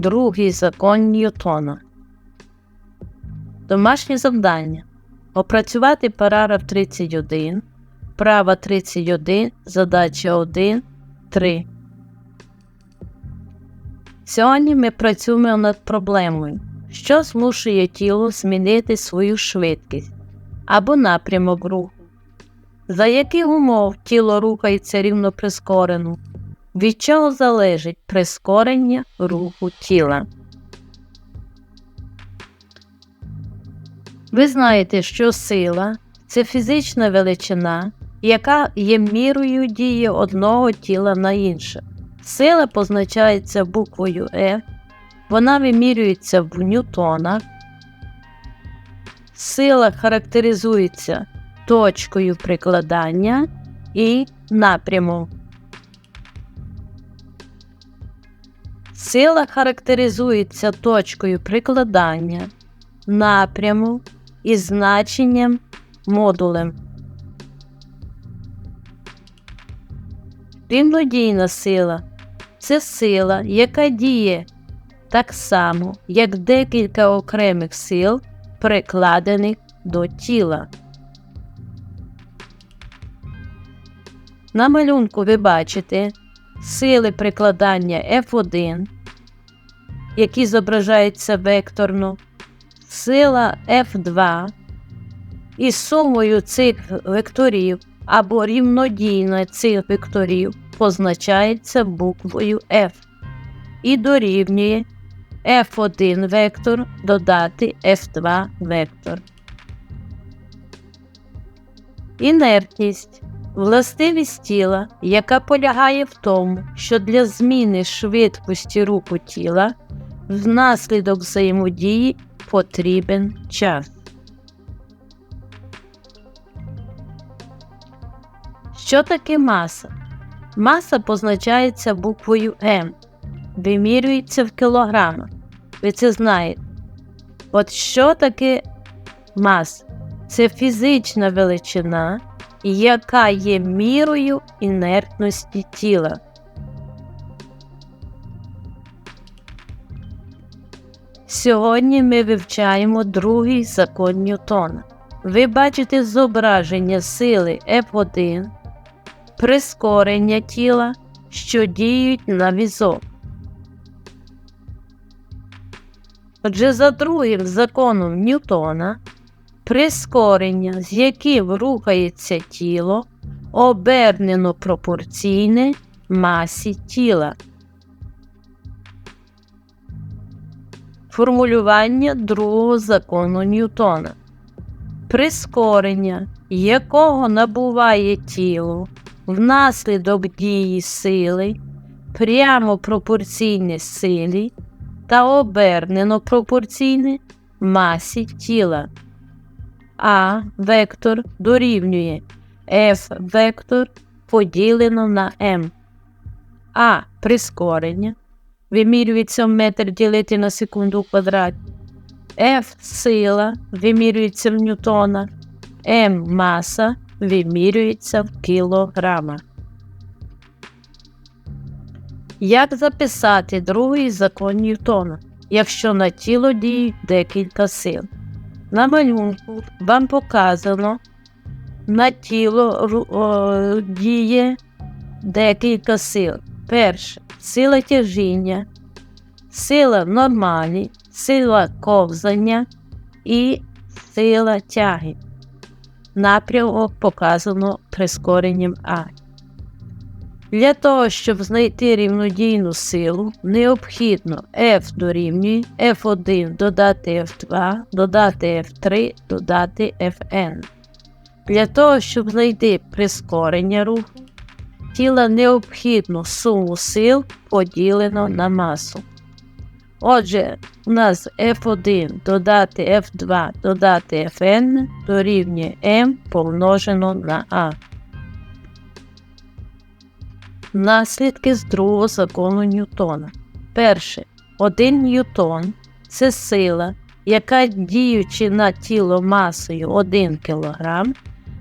Другий закон Ньютона. Домашнє завдання. Опрацювати параграф 31, права 31, задача 1, 3. Сьогодні ми працюємо над проблемою, що змушує тіло змінити свою швидкість або напрямок руху. За яких умов тіло рухається рівно прискорено? Від чого залежить прискорення руху тіла? Ви знаєте, що сила це фізична величина, яка є мірою дії одного тіла на інше. Сила позначається буквою F, вона вимірюється в ньютонах. Сила характеризується точкою прикладання і напрямом. Сила характеризується точкою прикладання, напряму і значенням модулем. Рівнодійна сила це сила, яка діє так само, як декілька окремих сил, прикладених до тіла. На малюнку ви бачите сили прикладання F1, які зображаються векторно, сила F2, і сумою цих векторів або рівнодійно цих векторів позначається буквою F і дорівнює F1 вектор додати F2 вектор. Інертність властивість тіла, яка полягає в тому, що для зміни швидкості руху тіла внаслідок взаємодії потрібен час. Що таке маса? Маса позначається буквою М, вимірюється в кілограмах. Ви це знаєте. От що таке маса? Це фізична величина, яка є мірою інертності тіла. Сьогодні ми вивчаємо другий закон Ньютона. Ви бачите зображення сили F1, прискорення тіла, що діють на візок. Отже, за другим законом Ньютона прискорення, з яким рухається тіло, обернено пропорційне масі тіла. Формулювання другого закону Ньютона. Прискорення, якого набуває тіло внаслідок дії сили, прямо пропорційне силі та обернено пропорційне масі тіла. А вектор дорівнює F вектор поділено на m. А прискорення вимірюється в метр ділити на секунду в квадраті. F сила вимірюється в ньютонах, М маса вимірюється в кілограмах. Як записати другий закон Ньютона, якщо на тіло діють декілька сил? На малюнку вам показано на тіло о, діє декілька сил. Перше сила тяжіння, сила нормалі, сила ковзання і сила тяги. Напрямок показано прискоренням А. Для того, щоб знайти рівнодійну силу, необхідно F дорівнює F1 додати F2, додати F3, додати Fn. Для того, щоб знайти прискорення руху, тіла необхідно суму сил поділено на масу. Отже, у нас F1 додати F2 додати Fn дорівнює m помножено на А. Наслідки з другого закону Ньютона. Перше. 1 ньютон це сила, яка, діючи на тіло масою 1 кг,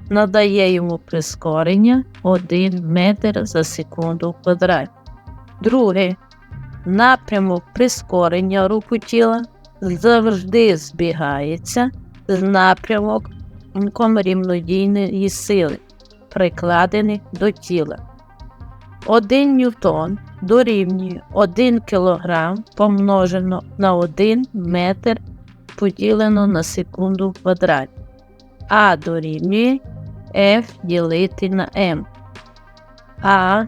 надає йому прискорення 1 метр за секунду в квадраті. Друге. напрямок прискорення руху тіла завжди збігається з напрямком рівнодійної сили, прикладених до тіла. 1 ньютон дорівнює 1 кг помножено на 1 метр поділено на секунду в квадраті, а дорівнює F ділити на m, а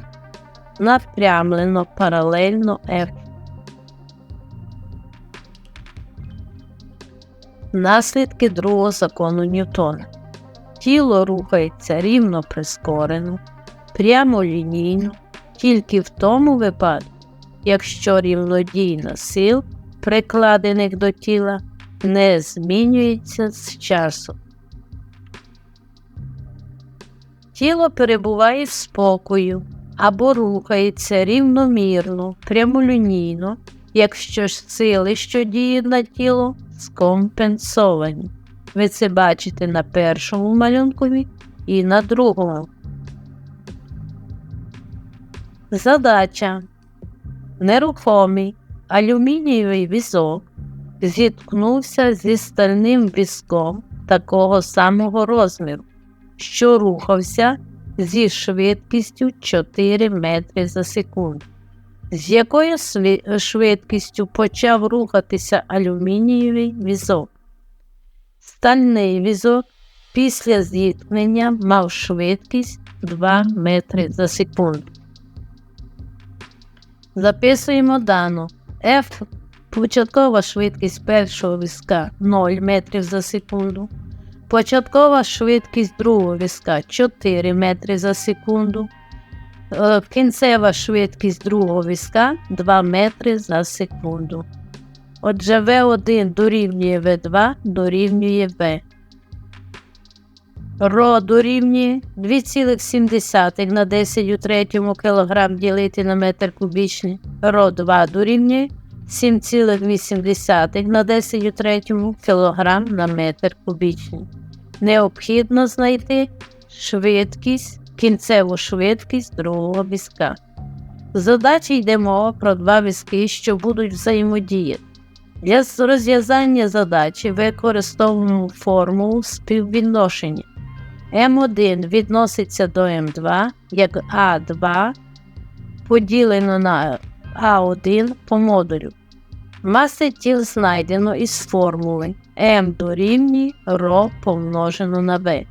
напрямлено паралельно F. Наслідки другого закону Ньютона. Тіло рухається рівно прискорено, прямолінійно, тільки в тому випадку, якщо рівнодійна сил, прикладених до тіла, не змінюється з часом. Тіло перебуває в спокою або рухається рівномірно, прямолінійно, якщо ж сили, що діють на тіло, скомпенсовані. Ви це бачите на першому малюнкові і на другому. Задача. Нерухомий алюмінієвий візок зіткнувся зі стальним візком такого самого розміру, що рухався зі швидкістю 4 метри за секунду. З якою швидкістю почав рухатися алюмінієвий візок? Стальний візок після зіткнення мав швидкість 2 метри за секунду. Записуємо дану F початкова швидкість першого візка 0 метрів за секунду. Початкова швидкість другого візка 4 метри за секунду. Е, кінцева швидкість другого візка 2 метри за секунду. Отже, В1 дорівнює В2 дорівнює В. Ро дорівнює 2,7 на 10 у 3 кг ділити на метр кубічний. Ро 2 дорівнює 7,8 на 10 у 3 кг на метр кубічний. Необхідно знайти швидкість, кінцеву швидкість другого візка. Задачі йде мова про два візки, що будуть взаємодіяти. Для розв'язання задачі використовуємо формулу співвідношення. М1 відноситься до М2 як А2 поділено на А1 по модулю. Маси тіл знайдено із формули М дорівнює Ро помножено на В.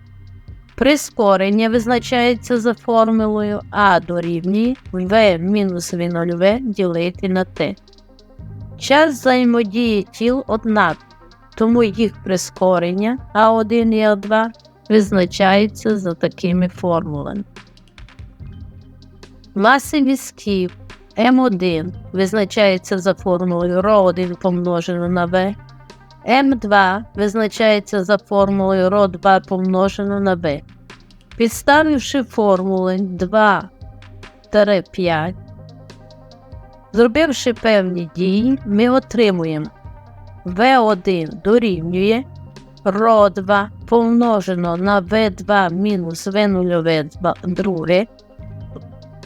Прискорення визначається за формулою А дорівнює В мінус В 0 В ділити на Т. Час взаємодії тіл однак, тому їх прискорення А1 і А2 визначаються за такими формулами. Маси візків М1 визначається за формулою Ро1 помножено на В. М2 визначається за формулою Ро2 помножено на В. Підставивши формули 2 5, зробивши певні дії, ми отримуємо В1 дорівнює Ро2 помножено на В2 мінус В0 друге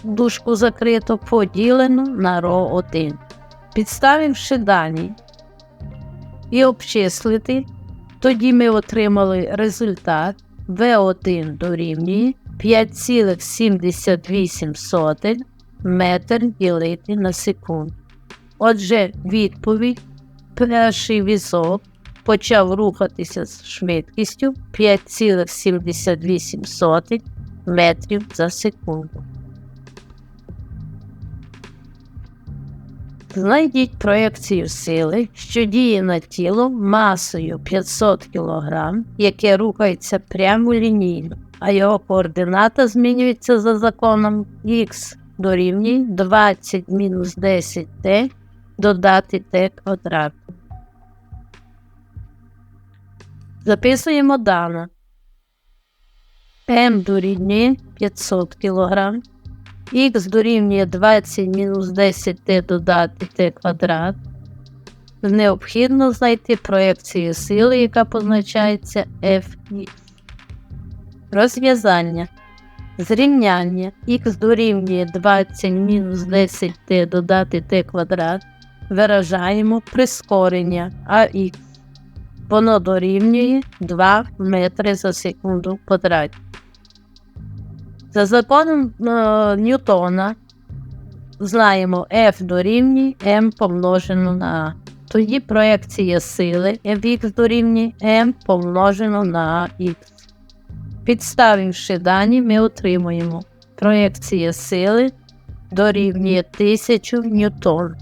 дужку закрито поділено на ро 1. Підставивши дані і обчислити, тоді ми отримали результат В1 дорівнює 5,78 метр ділити на секунду. Отже, відповідь перший візок почав рухатися з швидкістю 5,78 метрів за секунду. Знайдіть проекцію сили, що діє на тіло масою 500 кг, яке рухається прямо лінійно, а його координата змінюється за законом х дорівнює 20 мінус 10 t додати t квадрат. Записуємо дано. М дорівнює 500 кг х дорівнює 20 мінус 10t додати t квадрат. Необхідно знайти проекцію сили, яка позначається Fx. Розв'язання. Зрівняння х дорівнює 20 мінус 10t додати t квадрат виражаємо прискорення ах. Воно дорівнює 2 метри за секунду квадраті. За законом е, Ньютона знаємо F дорівнює m помножено на А. Тоді проекція сили Fx дорівнює m помножено на х. Підставивши дані, ми отримуємо проекція сили дорівнює 1000 ньютон.